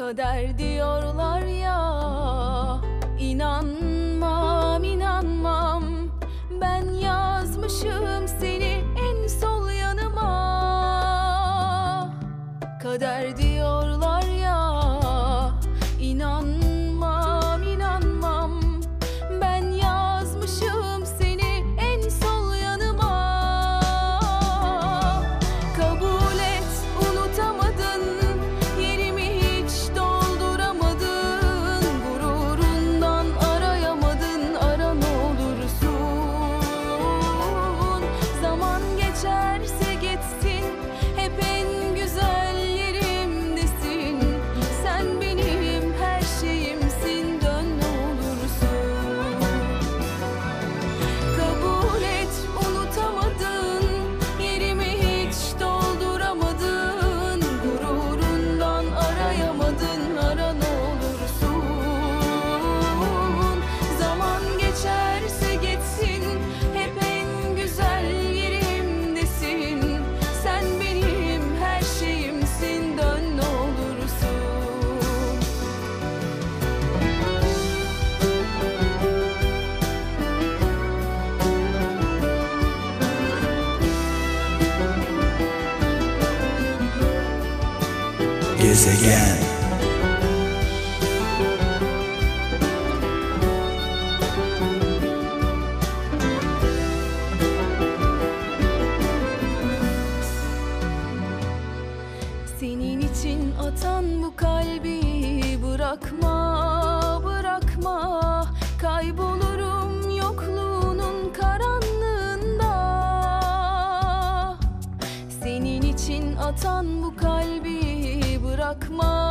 kadar diyorlar ya. Gezegen. Senin için atan bu kalbi bırakma, bırakma. Kaybolurum yokluğunun karanlığında. Senin için atan bu kalbi bakma.